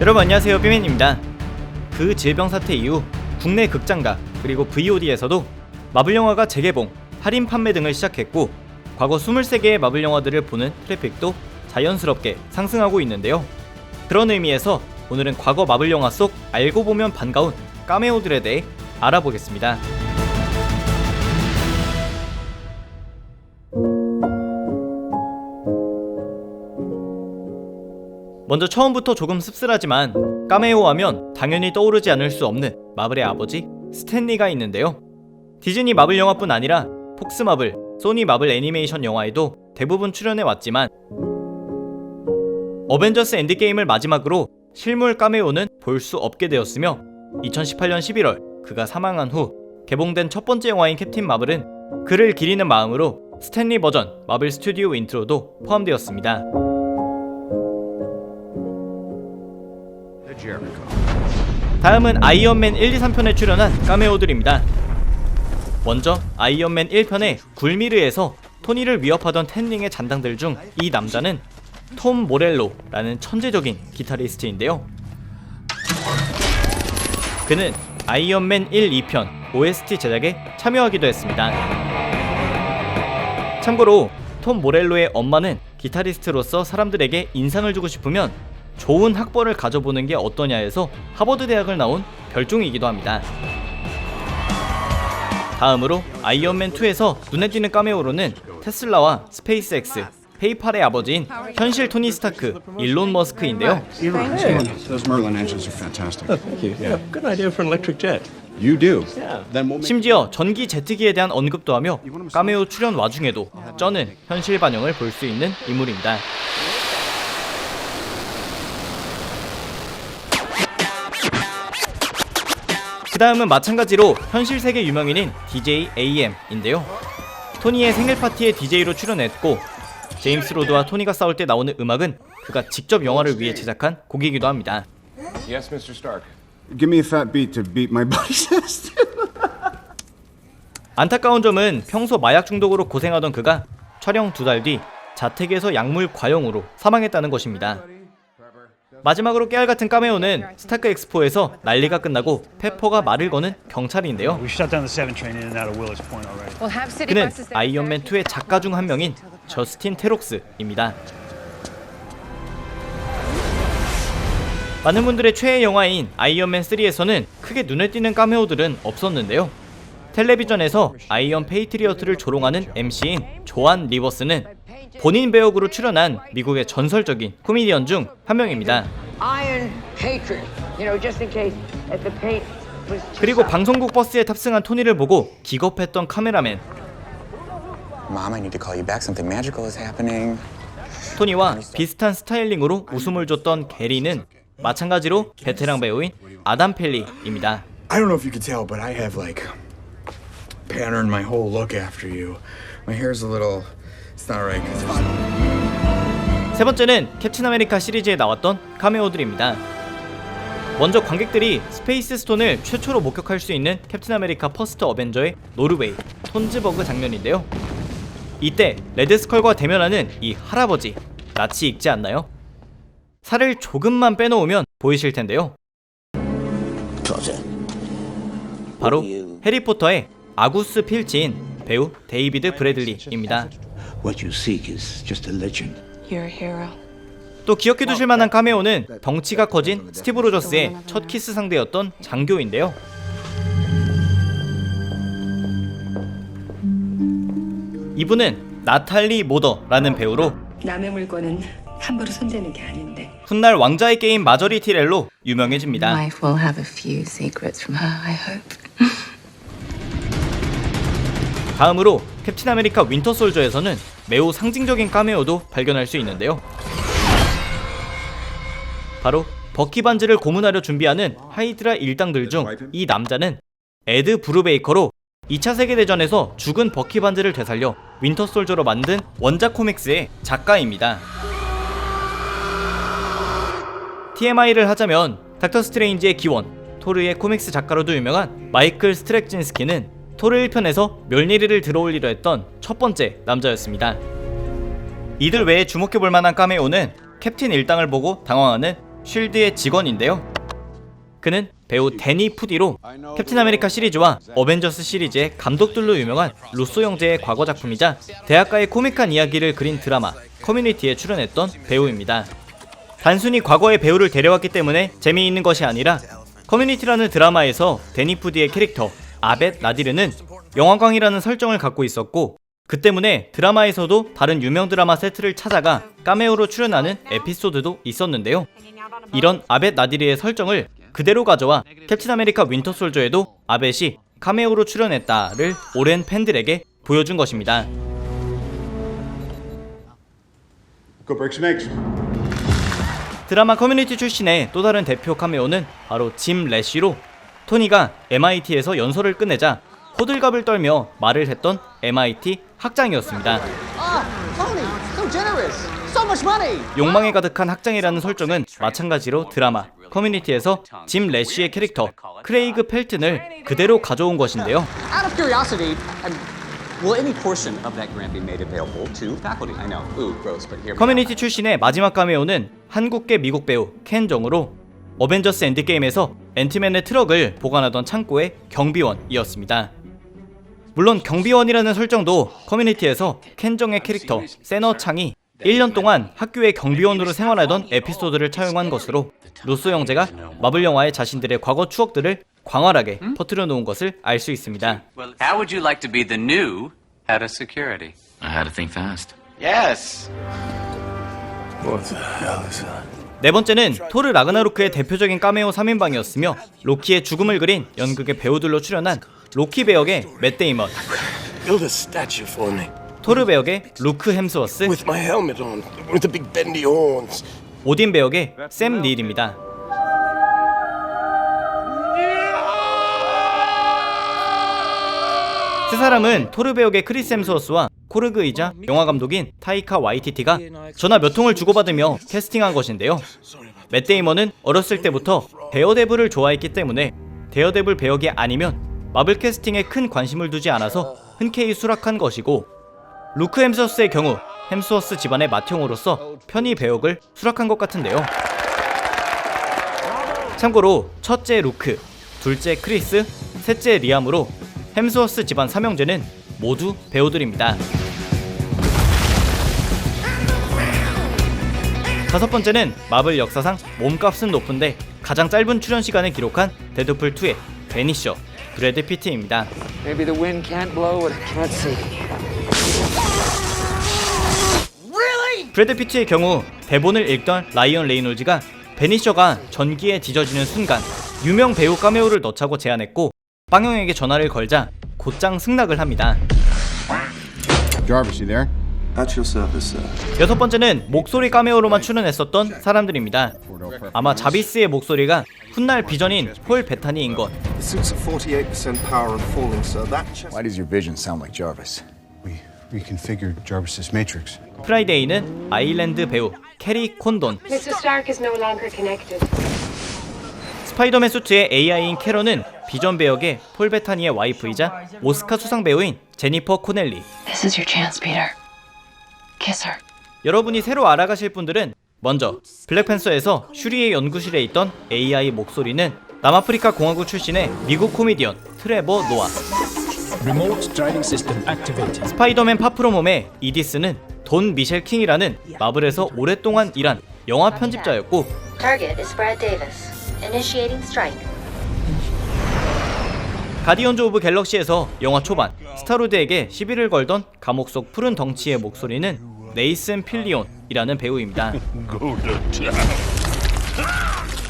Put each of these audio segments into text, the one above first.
여러분 안녕하세요 삐맨입니다. 그 질병 사태 이후 국내 극장가 그리고 VOD에서도 마블 영화가 재개봉, 할인 판매 등을 시작했고 과거 23개의 마블 영화들을 보는 트래픽도 자연스럽게 상승하고 있는데요. 그런 의미에서 오늘은 과거 마블 영화 속 알고 보면 반가운 까메오들에 대해 알아보겠습니다. 먼저 처음부터 조금 씁쓸하지만 까메오 하면 당연히 떠오르지 않을 수 없는 마블의 아버지 스탠리가 있는데요. 디즈니 마블 영화뿐 아니라 폭스 마블, 소니 마블 애니메이션 영화에도 대부분 출연해 왔지만 어벤져스 엔드게임을 마지막으로 실물 까메오는 볼 수 없게 되었으며 2018년 11월 그가 사망한 후 개봉된 첫 번째 영화인 캡틴 마블은 그를 기리는 마음으로 스탠리 버전 마블 스튜디오 인트로도 포함되었습니다. 다음은 아이언맨 1, 2, 3편에 출연한 카메오들입니다. 먼저 아이언맨 1편의 굴미르에서 토니를 위협하던 텐링의 잔당들 중 이 남자는 톰 모렐로라는 천재적인 기타리스트인데요. 그는 아이언맨 1, 2편 OST 제작에 참여하기도 했습니다. 참고로 톰 모렐로의 엄마는 기타리스트로서 사람들에게 인상을 주고 싶으면 좋은 학벌을 가져보는 게 어떠냐에서 하버드 대학을 나온 별종이기도 합니다. 다음으로 아이언맨 2에서 눈에 띄는 카메오로는 테슬라와 스페이스X, 페이팔의 아버지인 현실 토니 스타크, 일론 머스크인데요. 심지어 전기 제트기에 대한 언급도 하며 카메오 출연 와중에도 쩌는 현실 반영을 볼 수 있는 인물입니다. 다음은 마찬가지로 현실 세계 유명인인 DJ AM인데요. 토니의 생일 파티에 DJ로 출연했고 제임스 로드와 토니가 싸울 때 나오는 음악은 그가 직접 영화를 위해 제작한 곡이기도 합니다. Yes, Mr. Stark. Give me a fat beat to beat my chest. 안타까운 점은 평소 마약 중독으로 고생하던 그가 촬영 두 달 뒤 자택에서 약물 과용으로 사망했다는 것입니다. 마지막으로 깨알 같은 카메오는 스타크 엑스포에서 난리가 끝나고 페퍼가 말을 거는 경찰인데요. We shut down the 7 train in and out of Willits Point already. We'll have city 그는 아이언맨 2의 작가 중 한 명인 저스틴 테록스입니다. 많은 분들의 최애 영화인 아이언맨 3에서는 크게 눈에 띄는 카메오들은 없었는데요. 텔레비전에서 아이언 페이트리어트를 조롱하는 MC인 조안 리버스는 본인 배역으로 출연한 미국의 전설적인 코미디언 중 한 명입니다. Iron Patriot. You know, just in case if the paint was too 그리고. 방송국 버스에 탑승한 토니를 보고 기겁했던 카메라맨 Mom, I need to call you back. Something magical is happening. 토니와 비슷한 스타일링으로 웃음을 줬던 게리는 마찬가지로 베테랑 배우인 아담 펠리입니다. I don't know if you could tell, but I have like patterned my whole look after you. My hair's a little. 세 번째는 캡틴 아메리카 시리즈에 나왔던 카메오들입니다. 먼저 관객들이 스페이스 스톤을 최초로 목격할 수 있는 캡틴 아메리카 퍼스트 어벤져의 노르웨이 톤즈버그 장면인데요. 이때 레드 스컬과 대면하는 이 할아버지 낯이 익지 않나요? 살을 조금만 빼놓으면 보이실 텐데요. 바로 해리포터의 아구스 필치인 배우 데이비드 브래들리입니다. What you seek is just a legend. You're a hero. 또 기억해 두실 만한 카메오는 덩치가 커진 스티브 로저스의 첫 키스 상대였던 장교인데요. 이분은 나탈리 모더라는 배우로 남의 물건은 함부로 손대는 게 아닌데. 훗날 왕자의 게임 마저리티 렐로 유명해집니다. Life will have a few secrets from her, I hope. 다음으로 캡틴 아메리카 윈터 솔저에서는 매우 상징적인 카메오도 발견할 수 있는데요. 바로 버키 반지를 고문하려 준비하는 하이드라 일당들 중 이 남자는 에드 브루베이커로 2차 세계대전에서 죽은 버키 반지를 되살려 윈터 솔저로 만든 원작 코믹스의 작가입니다. TMI를 하자면 닥터 스트레인지의 기원, 토르의 코믹스 작가로도 유명한 마이클 스트렉진스키는 토르 1편에서 멸니리를 들어올리려 했던 첫 번째 남자였습니다. 이들 외에 주목해볼 만한 카메오는 캡틴 일당을 보고 당황하는 쉴드의 직원인데요. 그는 배우 데니 푸디로 캡틴 아메리카 시리즈와 어벤져스 시리즈의 감독들로 유명한 루소 형제의 과거 작품이자 대학가의 코믹한 이야기를 그린 드라마 커뮤니티에 출연했던 배우입니다. 단순히 과거의 배우를 데려왔기 때문에 재미있는 것이 아니라 커뮤니티라는 드라마에서 데니 푸디의 캐릭터 아벳 나디르는 영화광이라는 설정을 갖고 있었고 그 때문에 드라마에서도 다른 유명 드라마 세트를 찾아가 까메오로 출연하는 에피소드도 있었는데요. 이런 아벳 나디르의 설정을 그대로 가져와 캡틴 아메리카 윈터 솔저에도 아벳이 카메오로 출연했다를 오랜 팬들에게 보여준 것입니다. 드라마 커뮤니티 출신의 또 다른 대표 카메오는 바로 짐 레쉬로 토니가 MIT에서 연설을 끝내자 호들갑을 떨며 말을 했던 MIT 학장이었습니다. 욕망에 가득한 학장이라는 설정은 마찬가지로 드라마 커뮤니티에서 짐 레쉬의 캐릭터 크레이그 펠튼을 그대로 가져온 것인데요. 커뮤니티 출신의 마지막 카메오는 한국계 미국 배우 켄 정으로 어벤져스 엔드게임에서 앤티맨의 트럭을 보관하던 창고의 경비원이었습니다. 물론 경비원이라는 설정도 커뮤니티에서 켄 정의 캐릭터 세너 창이 1년 동안 학교의 경비원으로 생활하던 에피소드를 차용한 것으로 루소 형제가 마블 영화의 자신들의 과거 추억들을 광활하게 퍼뜨려 놓은 것을 알 수 있습니다. How would you like to be the new head of security? I had to think fast. Yes. What the hell is that? 네 번째는 토르 라그나로크의 대표적인 카메오 3인방이었으며 로키의 죽음을 그린 연극의 배우들로 출연한 로키 배역의 맷 데이먼. 토르 배역의 루크 햄스워스. 오딘 배역의 샘 닐입니다. 세 사람은 토르 배역의 크리스 햄스워스와 코르그이자 영화 감독인 타이카 와이티티가 전화 몇 통을 주고받으며 캐스팅한 것인데요. 맷 데이먼은 어렸을 때부터 데어데블을 좋아했기 때문에 데어데블 배역이 아니면 마블 캐스팅에 큰 관심을 두지 않아서 흔쾌히 수락한 것이고 루크 햄스워스의 경우 햄스워스 집안의 맏형으로서 편히 배역을 수락한 것 같은데요. 참고로 첫째 루크, 둘째 크리스, 셋째 리암으로 햄스워스 집안 삼형제는 모두 배우들입니다. 다섯 번째는 마블 역사상 몸값은 높은데 가장 짧은 출연 시간을 기록한 데드풀 2의 베니셔 브래드 피트입니다. Maybe the wind can't blow what can't see. 브래드 피트의 경우 대본을 읽던 라이언 레이놀즈가 베니셔가 전기에 뒤져지는 순간 유명 배우 카메오를 넣자고 제안했고 빵형에게 전화를 걸자 곧장 승낙을 합니다. Jarvis, you there? At your service, sir. 여섯 번째는 목소리 카메오로만 출연했었던 사람들입니다. 아마 자비스의 목소리가 훗날 비전인 폴 베타니인 것. The suit's at 48% power and falling, sir. That chest. Why does your vision sound like Jarvis? We reconfigured Jarvis's matrix. 프라이데이는 아일랜드 배우 캐리 콘돈, Mr. Stark is no longer connected. 스파이더맨 수트의 AI인 캐런은 비전 배역의 폴 베타니의 와이프이자 오스카 수상 배우인 제니퍼 코넬리. This is your chance, Peter. Kiss her. 여러분이 새로 알아가실 분들은 먼저 블랙팬서에서 슈리의 연구실에 있던 AI 목소리는 남아프리카 공화국 출신의 미국 코미디언 트레버 노아. 스파이더맨 파프로몸의 이디스는 돈 미셸 킹이라는 마블에서 오랫동안 일한 영화 편집자였고 Target is Brad Davis. Initiating strike. 가디언즈 오브 갤럭시에서 영화 초반 스타로드에게 시비를 걸던 감옥 속 푸른 덩치의 목소리는 네이슨 필리온이라는 배우입니다.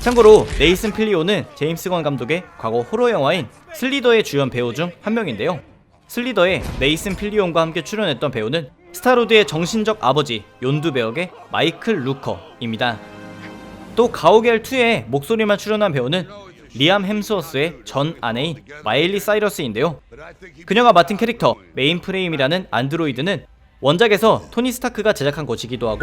참고로 네이슨 필리온은 제임스 건 감독의 과거 호러 영화인 슬리더의 주연 배우 중 한 명인데요. 슬리더에 네이슨 필리온과 함께 출연했던 배우는 스타로드의 정신적 아버지 욘두 배역의 마이클 루커입니다. 또 가오갤 2의 목소리만 출연한 배우는 리암 햄스워스의 전 아내인 마일리 사이러스인데요. 그녀가 맡은 캐릭터 메인 프레임이라는 안드로이드는 원작에서 토니 스타크가 제작한 것이기도 하고.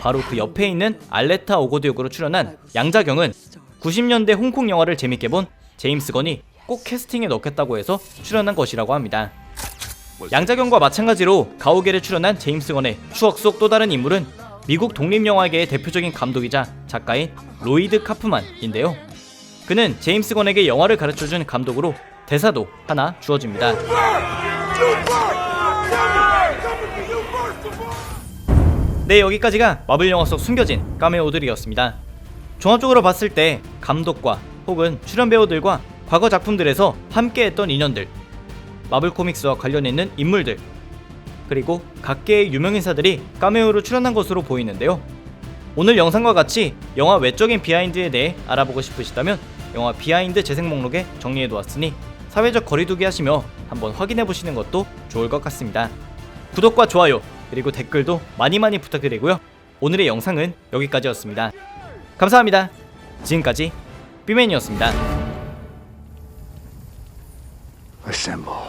바로 그 옆에 있는 알레타 오고드 역으로 출연한 양자경은 90년대 홍콩 영화를 재밌게 본 제임스 건이 꼭 캐스팅에 넣겠다고 해서 출연한 것이라고 합니다. 양자경과 마찬가지로 가오갤에 출연한 제임스 건의 추억 속 또 다른 인물은 미국 독립영화계의 대표적인 감독이자 작가인 로이드 카프만인데요. 그는 제임스 건에게 영화를 가르쳐준 감독으로 대사도 하나 주어집니다. 네, 여기까지가 마블 영화 속 숨겨진 카메오들이었습니다. 종합적으로 봤을 때 감독과 혹은 출연 배우들과 과거 작품들에서 함께했던 인연들, 마블 코믹스와 관련 있는 인물들, 그리고 각계의 유명인사들이 카메오로 출연한 것으로 보이는데요. 오늘 영상과 같이 영화 외적인 비하인드에 대해 알아보고 싶으시다면 영화 비하인드 재생 목록에 정리해 두었으니 사회적 거리두기 하시며 한번 확인해 보시는 것도 좋을 것 같습니다. 구독과 좋아요 그리고 댓글도 많이 많이 부탁드리고요. 오늘의 영상은 여기까지였습니다. 감사합니다. 지금까지 삐맨이었습니다. Assemble.